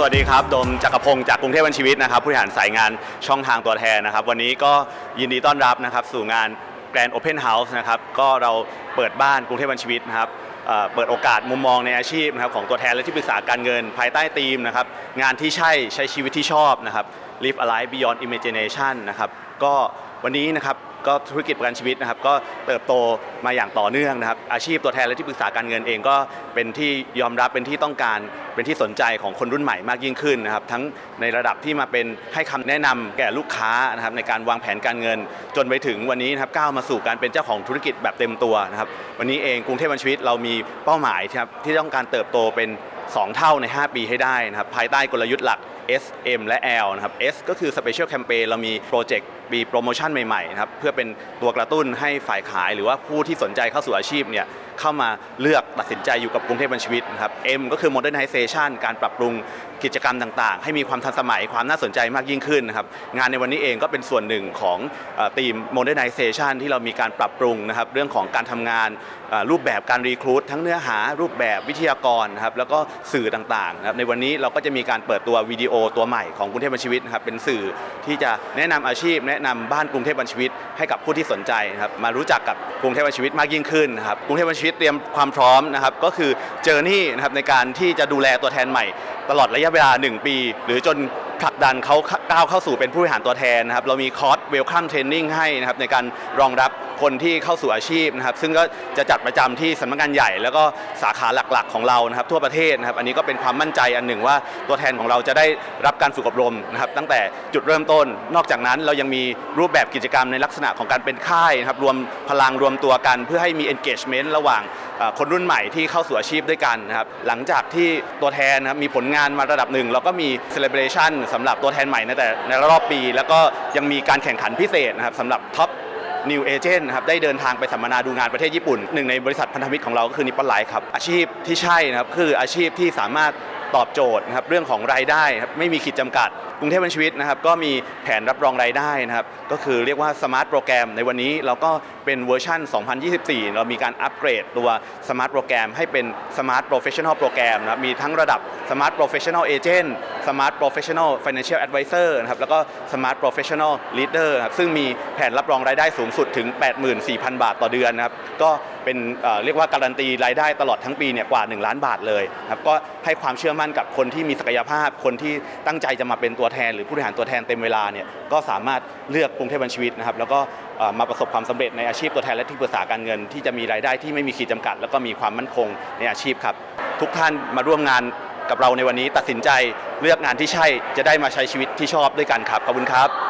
สวัสดีครับ โดมจักรพงศ์จากกรุงเทพวันชีวิตนะครับผู้บริหารสายงานช่องทางตัวแทนนะครับ วันนี้ก็ยินดีต้อนรับนะครับสู่งาน Grand Open House นะครับก็เราเปิดบ้านกรุงเทพวันชีวิตนะครับเปิดโอกาสมุมมองในอาชีพนะครับของตัวแทนและที่ปรึกษาการเงินภายใต้ธีมนะครับงานที่ใช่ใช้ชีวิตที่ชอบนะครับ Live a life beyond imagination นะครับก็ วันนี้นะครับก็ธุรกิจประกันชีวิตนะครับก็เติบโตมาอย่างต่อเนื่องนะครับอาชีพตัวแทนและที่ปรึกษาการเงินเองก็เป็นที่ยอมรับเป็นที่ต้องการเป็นที่สนใจของคนรุ่นใหม่มากยิ่งขึ้นนะครับทั้งในระดับที่มาเป็นให้คำแนะนำแก่ลูกค้านะครับในการวางแผนการเงิน จนไปถึงวันนี้นะครับก้าวมาสู่การเป็นเจ้าของธุรกิจแบบเต็มตัวนะครับวันนี้เองกรุงเทพบันชีวิตเรามีเป้าหมายครับที่ต้องการเติบโตเป็น 2 เท่าใน 5 ปีให้ได้นะครับภายใต้กลยุทธ์หลัก S M และ L นะครับ S ก็คือ Special Campaign เรามีโปรเจกต์มีโปรโมชั่นใหม่ๆนะครับเพื่อเป็นตัวกระตุ้นให้ฝ่ายขายหรือว่าผู้ที่สนใจเข้าสู่อาชีพเนี่ย เข้ามาเลือกตัดสินใจอยู่กับกรุงเทพบัญชีวิตนะครับ M ก็คือ Modernization การปรับปรุงกิจกรรมต่างๆ ให้มีความทันสมัยความน่าสนใจมากยิ่งขึ้นนะครับ งานในวันนี้เองก็เป็นส่วนหนึ่งของทีม Modernization ที่เรามีการปรับปรุงนะครับ เรื่องของการทำงานรูปแบบการรีครูดทั้งเนื้อหารูปแบบวิทยากรนะครับแล้วก็สื่อต่างๆนะครับในวันนี้เราก็จะมีการเปิดตัววิดีโอตัวใหม่ของกรุงเทพบัญชีวิตนะครับเป็นสื่อที่จะแนะนำอาชีพ แนะนำบ้านกรุงเทพบัญชีวิต ให้กับผู้ที่สนใจนะครับมารู้จักกับกรุงเทพบัญชีวิตมากยิ่งขึ้นนะครับกรุงเทพบัญชีิตเตรียมความพร้อมนะครับก็คือเจอร์นี่นะครับในการที่จะดูแลตัวแทนใหม่ ตลอดระยะเวลา 1 ปี หรือจนผลักดันเขาก้าวเข้าสู่เป็นผู้บริหารตัวแทนนะครับเรามีคอร์สเวลคัมเทรนนิ่งให้นะครับในการรองรับ คนที่เข้าสู่อาชีพนะครับ ซึ่งก็จะจัดประจำที่สำนักงานใหญ่ แล้วก็สาขาหลักๆ ของเรานะครับ ทั่วประเทศนะครับ อันนี้ก็เป็นความมั่นใจอันหนึ่งว่าตัวแทนของเราจะได้รับการฝึกอบรมนะครับ ตั้งแต่จุดเริ่มต้น นอกจากนั้นเรายังมีรูปแบบกิจกรรมในลักษณะของการเป็นค่ายนะครับรวมพลังรวมตัวกันเพื่อให้มี engagement ระหว่างคนรุ่นใหม่ที่เข้าสู่อาชีพด้วยกันนะครับหลังจากที่ตัวแทนนะครับมีผลงานมาระดับหนึ่งเราก็มี celebration สำหรับตัวแทนใหม่ในแต่ในรอบปี แล้วก็ยังมีการแข่งขันพิเศษนะครับสำหรับท็อป New Agent นะครับได้เดินทางไปสัมมนาดูงานประเทศญี่ปุ่น หนึ่งในบริษัทพันธมิตรของเราก็คือนิปปอนไลท์ครับอาชีพที่ใช่นะครับคืออาชีพที่สามารถ ตอบโจทย์นะครับเรื่องของรายได้ครับไม่มีขีดจำกัด กรุงเทพบัญชีวิตนะครับก็มีแผนรับรองรายได้นะครับก็คือเรียกว่าสมาร์ทโปรแกรมในวันนี้เราก็เป็นเวอร์ชัน2024 เรามีการอัปเกรดตัวสมาร์ทโปรแกรมให้เป็นสมาร์ทโปรเฟชชั่นอลโปรแกรมนะครับมีทั้งระดับสมาร์ทโปรเฟชชั่นอลเอเจนต์สมาร์ทโปรเฟชชั่นอลฟินแลนเชียลแอดไวเซอร์นะครับแล้วก็สมาร์ทโปรเฟชชั่นอลลีดเดอร์ครับซึ่งมีแผนรับรองรายได้สูงสุดถึง 84,000 บาทต่อเดือนนะครับก็ เป็นเรียกว่าการันตีรายได้ตลอดทั้งปีเนี่ยกว่า 1 ล้านบาทเลยครับก็ให้ความเชื่อมั่นกับคนที่มีศักยภาพ คนที่ตั้งใจจะมาเป็นตัวแทน หรือผู้บริหารตัวแทนเต็มเวลาเนี่ยก็สามารถเลือกกรุงเทพบัญชีวิตนะครับแล้วก็มาประสบความสำเร็จในอาชีพตัวแทนและที่ปรึกษาการเงิน ที่จะมีรายได้ที่ไม่มีขีดจำกัด แล้วก็มีความมั่นคงในอาชีพครับทุกท่านมาร่วมงานกับเราในวันนี้ตัดสินใจเลือกงานที่ใช่จะได้มาใช้ชีวิตที่ชอบด้วยกันครับขอบคุณครับ